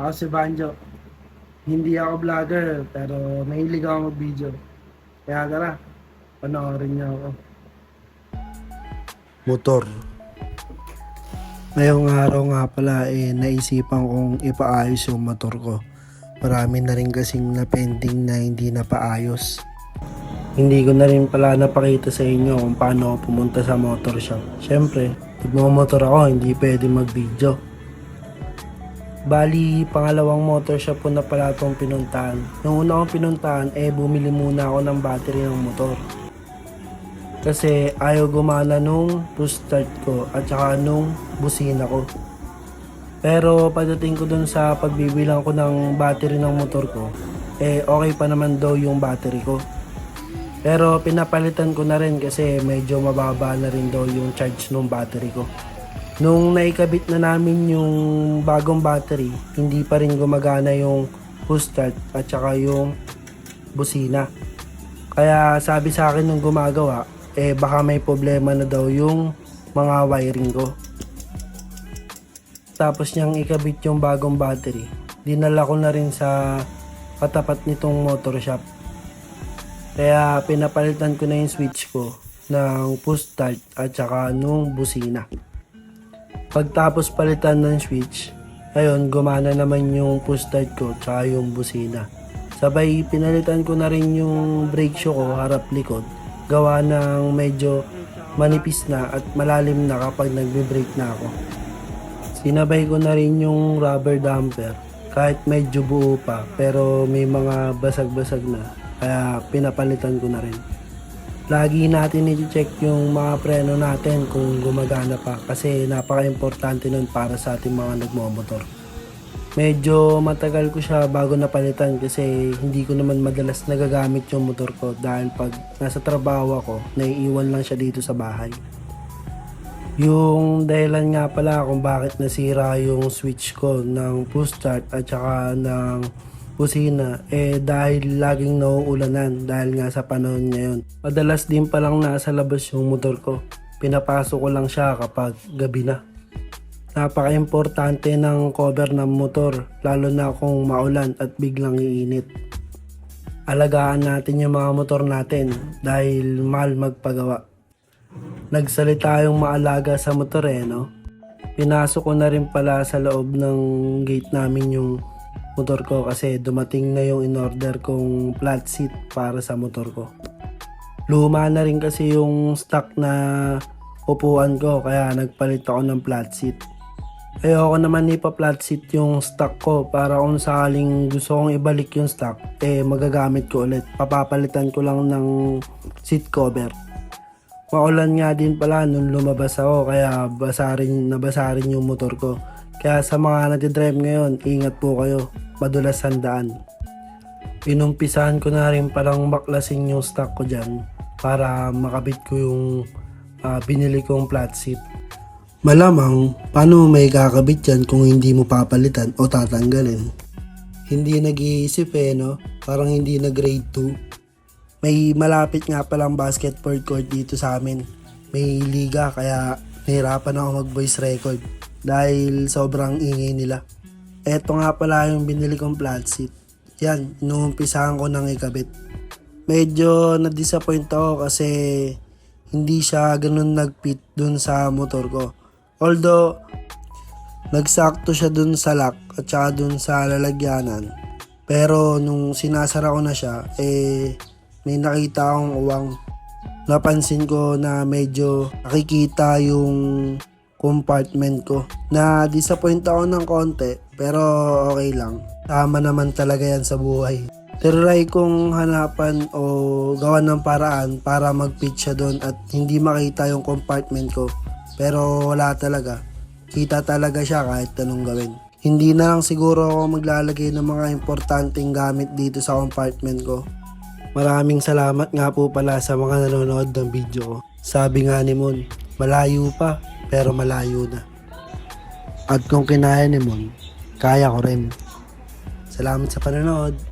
Ako si Banjo. Hindi ako vlogger, pero mahilig ako mag-video. Kaya tara, panoorin niyo ako. Motor. Ngayong araw nga pala, eh, naisipan kong ipaayos yung motor ko. Marami na rin kasing na pending na hindi napaayos. Hindi ko na rin pala napakita sa inyo kung paano ako pumunta sa motor shop. Siyempre, pag motor ako, hindi pwede mag-video. Bali, pangalawang motor shop ko na pala itong pinuntahan. Yung una kong pinuntahan, eh bumili muna ako ng battery ng motor. Kasi ayaw gumana nung push start ko at saka nung busina ko. Pero pagdating ko dun sa pagbibilang ko ng battery ng motor ko, eh okay pa naman daw yung battery ko. Pero pinapalitan ko na rin kasi medyo mababa na rin daw yung charge ng battery ko. Nung naikabit na namin yung bagong battery, hindi pa rin gumagana yung push start at saka yung busina. Kaya sabi sa akin nung gumagawa, eh baka may problema na daw yung mga wiring ko. Tapos niyang ikabit yung bagong battery, dinala ko na rin sa katapat nitong motor shop. Kaya pinapalitan ko na yung switch ko ng push start at saka nung busina. Pagtapos palitan ng switch, ayun, gumana naman yung push start ko tsaka yung busina. Sabay pinalitan ko na rin yung brake shoe ko harap likod. Gawa ng medyo manipis na at malalim na kapag nagbe-brake na ako. Sinabay ko na rin yung rubber damper kahit medyo buo pa pero may mga basag-basag na kaya pinapalitan ko na rin. Lagi natin i-check yung mga preno natin kung gumagana pa kasi napaka-importante nun para sa ating mga nagmomotor. Medyo matagal ko siya bago napalitan kasi hindi ko naman madalas nagagamit yung motor ko dahil pag nasa trabaho ako, naiiwan lang siya dito sa bahay. Yung dahilan nga pala kung bakit nasira yung switch ko ng push start at saka ng busina eh dahil laging nauulanan dahil nga sa panahon ngayon. Madalas din palang nasa labas yung motor ko. Pinapasok ko lang siya kapag gabi na. Napaka-importante ng cover ng motor lalo na kung maulan at biglang iinit. Alagaan natin yung mga motor natin dahil mahal magpagawa. Nagsalita yung maalaga sa motor eh, no? Pinasok ko na rin pala sa loob ng gate namin yung motor ko kasi dumating na yung in-order kong flat seat para sa motor ko. Luma na rin kasi yung stock na upuan ko kaya nagpalit ako ng flat seat. Ayoko naman ipa-flat seat yung stock ko para kung sakaling gusto kong ibalik yung stock, eh magagamit ko ulit. Papapalitan ko lang ng seat cover. Maulan nga din pala nung lumabas ako kaya basa rin, nabasa rin yung motor ko. Kaya sa mga nagdidrive ngayon, ingat po kayo. Madulas ang daan. Inumpisahan ko na rin palang baklasin yung stock ko dyan para makabit ko yung ah, binili kong flat seat. Malamang, paano mo may kakabit yan kung hindi mo papalitan o tatanggalin? Hindi nag-iisip eh, no? Parang hindi na grade 2. May malapit nga palang basketball court dito sa amin. May liga kaya nahirapan ako mag-voice record dahil sobrang ingay nila. Eto nga pala yung binili kong flat seat. Yan, inuumpisahan ko nang ikabit. Medyo na-disappoint ako kasi hindi siya ganun nag-fit dun sa motor ko. Although, nagsakto siya dun sa lock at saka dun sa lalagyanan. Pero nung sinasara ko na siya, eh, may nakita akong uwang. Napansin ko na medyo nakikita yung compartment ko. Na disappoint ako ng konti, pero okay lang. Tama naman talaga yan sa buhay. Try kong hanapan o gawan ng paraan para mag-fit siya doon at hindi makita yung compartment ko. Pero wala talaga. Kita talaga siya kahit anong gawin. Hindi na lang siguro ako maglalagay ng mga importanteng gamit dito sa compartment ko. Maraming salamat nga po pala sa mga nanonood ng video ko. Sabi nga ni Mon, malayo pa pero malayo na. At kung kinaya ni Mon, kaya ko rin. Salamat sa panonood.